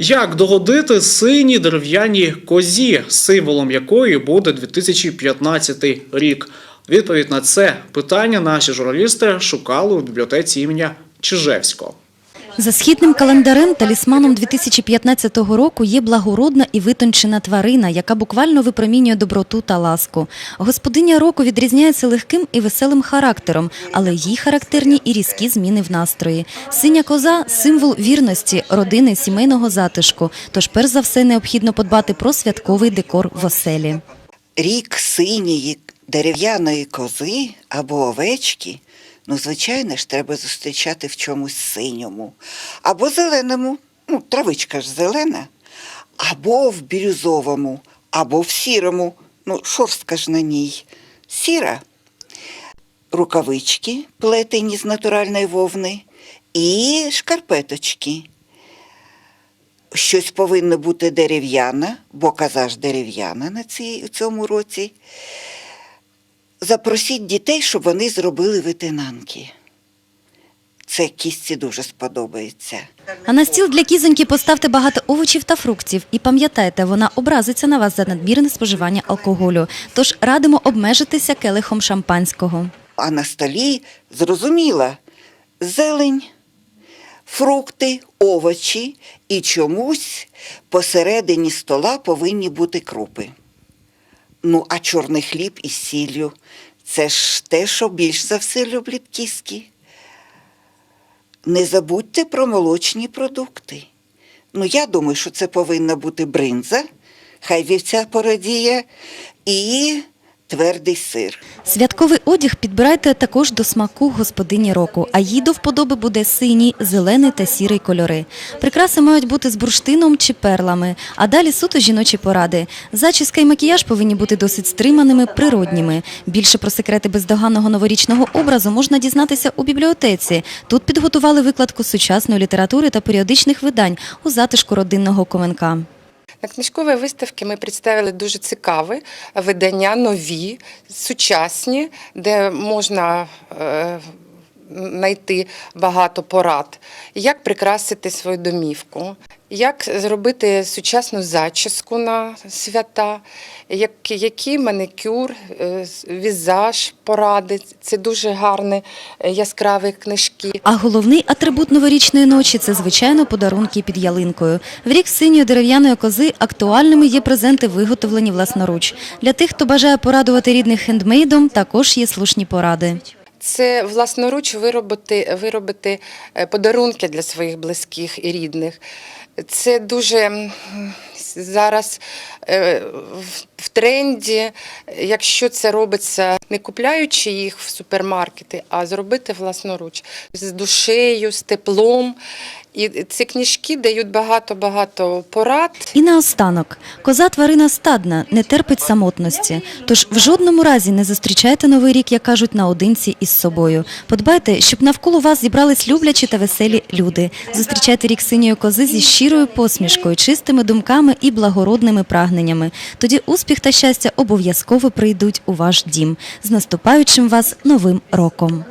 Як догодити синій дерев'яній козі, символом якої буде 2015 рік? Відповідь на це питання наші журналісти шукали у бібліотеці імені Чижевського. За східним календарем талісманом 2015 року є благородна і витончена тварина, яка буквально випромінює доброту та ласку. Господиня року відрізняється легким і веселим характером, але їй характерні і різкі зміни в настрої. Синя коза символ вірності, родини, сімейного затишку. Тож, перш за все, необхідно подбати про святковий декор в оселі. рік синьої дерев'яної кози або овечки, ну, звичайно ж, треба зустрічати в чомусь синьому, або зеленому, ну, травичка ж зелена, або в бірюзовому, або в сірому, ну, шорстка ж на ній, сіра. Рукавички, плетені з натуральної вовни, і шкарпеточки. Щось повинно бути дерев'яне, бо каза ж дерев'яна на цій, у цьому році. Запросіть дітей, щоб вони зробили витинанки. Це кістці дуже сподобається. А на стіл для кізоньки поставте багато овочів та фруктів. І пам'ятайте, вона образиться на вас за надмірне споживання алкоголю. Тож радимо обмежитися келихом шампанського. А на столі зрозуміла зелень, фрукти, овочі і чомусь посередині стола повинні бути крупи. Ну, а чорний хліб із сіллю це ж те, що більш за все люблять кіски. Не забудьте про молочні продукти. Ну, я думаю, що це повинна бути бринза, хай вівця породіє, і твердий сир. Святковий одяг підбирайте також до смаку господині року, а їй до вподоби буде синій, зелений та сірий кольори. Прикраси мають бути з бурштином чи перлами, а далі суто жіночі поради. Зачіска і макіяж повинні бути досить стриманими, природніми. Більше про секрети бездоганного новорічного образу можна дізнатися у бібліотеці. Тут підготували викладку сучасної літератури та періодичних видань у затишку родинного коменка. На книжковій виставці ми представили дуже цікаві видання, нові, сучасні, де можна е, знайти багато порад, як прикрасити свою домівку, як зробити сучасну зачіску на свята, як, який манікюр, е, візаж, поради. Це дуже гарні е, яскраві книжки. А головний атрибут новорічної ночі це звичайно подарунки під ялинкою. В рік синьої дерев'яної кози актуальними є презенти, виготовлені власноруч. Для тих, хто бажає порадувати рідних хендмейдом, також є слушні поради. Це власноруч виробити, виробити е, подарунки для своїх близьких і рідних. Це дуже зараз е, в- тренді, якщо це робиться не купляючи їх в супермаркети, а зробити власноруч з душею, з теплом. І ці книжки дають багато-багато порад. І наостанок, коза тварина стадна, не терпить самотності. Тож в жодному разі не зустрічайте новий рік, як кажуть, наодинці із собою. Подбайте, щоб навколо вас зібрались люблячі та веселі люди. Зустрічайте рік синьої кози зі щирою посмішкою, чистими думками і благородними прагненнями. Тоді успіх та щастя обов'язково прийдуть у ваш дім. З наступаючим вас новим роком.